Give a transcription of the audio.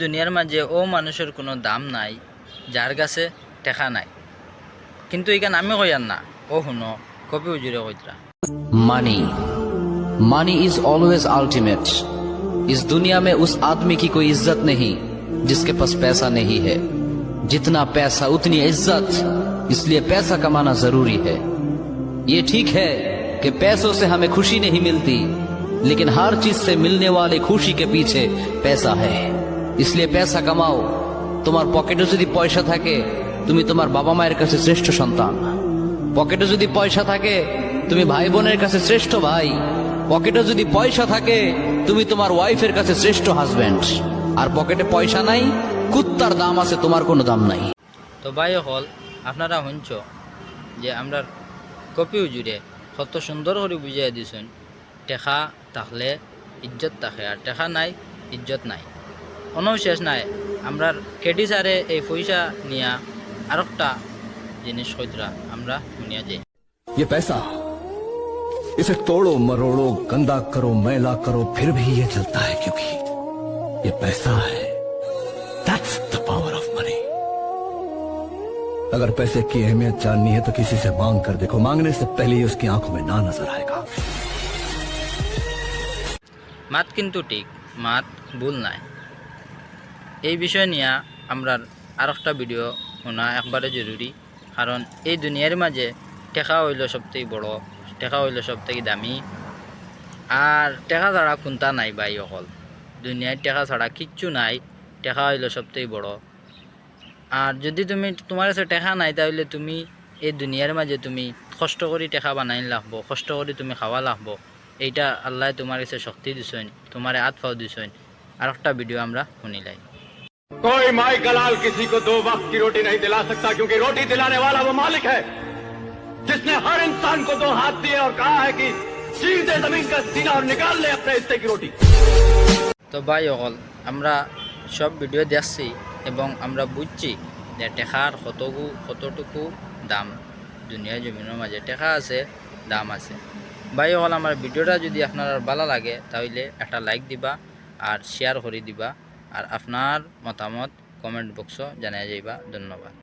দুনিয়ার মাঝে ও মানুষের কোনো দাম নাই যার কাছে টেকা নাই কিন্তু এখানে আমি কইয়ার না ও শুনো কবি উজুরে কইতরা money money is always ultimate इस दुनिया में उस आदमी की कोई इज्जत नहीं जिसके पास पैसा नहीं है जितना पैसा उतनी इज्जत इसलिए पैसा कमाना जरूरी है ये ठीक है कि पैसों से हमें खुशी नहीं मिलती लेकिन हर चीज से मिलने वाले खुशी के पीछे पैसा है ইসলিয়ে পেসা কামাও তোমার পকেটে যদি পয়সা থাকে, তুমি তোমার বাবা মায়ের কাছে শ্রেষ্ঠ সন্তান। পকেটে যদি পয়সা থাকে, তুমি ভাই বোনের কাছে শ্রেষ্ঠ ভাই। পকেটে যদি পয়সা থাকে, তুমি তোমার ওয়াইফের কাছে শ্রেষ্ঠ হাজব্যান্ড আর পকেটে পয়সা নাই, কুত্তার দাম আছে, তোমার কোনো দাম নাই। তো ভাই হল, আপনারা হঞ্চ যে আমরা কপিও জুড়ে কত সুন্দর করে বুঝিয়ে দিছেন টেকা থাকলে ইজ্জত থাকে আর টেকা নাই, ইজ্জত নাই। কোনো শেষ নাই আমরা কেডি সারে এই পয়সা নিয়া আরেকটা জিনিস কইতরা আমরা শুনিয়া যাই ये पैसा इसे तोड़ो मरोड़ो गंदा करो मैला करो फिर भी ये चलता है क्योंकि ये पैसा है that's the power of money अगर पैसे की अहमियत जाननी है तो किसी से मांग कर देखो मांगने से पहले ही उसकी आंखों में ना नजर आएगा মাত কিন্তু ঠিক মাত ভুল নাই এই বিষয় নিয়ে আমরা আর একটা ভিডিও শোনা একবারে জরুরি। কারণ এই দুনিয়ার মাঝে টেকা হইল সবথেকে বড়, টেকা হইল সবথেকে দামি। আর টেকা ছাড়া কোনটা নাই ভাই অকল। দুনিয়ার টেকা ছাড়া কিচ্ছু নাই, টেকা হইল সবথেকে বড়। আর যদি তুমি তোমার কাছে টেকা নাই, তাহলে তুমি এই দুনিয়ার মাঝে তুমি কষ্ট করে টেকা বানাই লাগবো কষ্ট করে তুমি খাওয়া লাগবো এইটা আল্লাহ তোমার কাছে শক্তি দিছেন, তোমার হাত পাও দিছেন। আর একটা ভিডিও আমরা শুনিলাই कोई माई कलाल किसी को दो वक्त की रोटी नहीं दिला सकता क्योंकि रोटी दिलाने वाला वो मालिक है जिसने हर इंसान को दो हाथ दिए और कहा है कि चीर दे जमीन का सीना और निकाल ले अपने हिस्से की रोटी তো ভাই অকল আমরা সব ভিডিও দেখছি এবং আমরা বুঝছি যে টেকার কতটুকু কতটুকু দাম দুনিয়া জমিনের মাঝে টেকা আছে দাম আছে ভাই অকল আমার ভিডিওটা যদি আপনার ভালো লাগে তাহলে একটা লাইক দিবা আর শেয়ার করে দিবা আর আপনার মতামত কমেন্ট বক্স জানিয়ে যাইবা। ধন্যবাদ।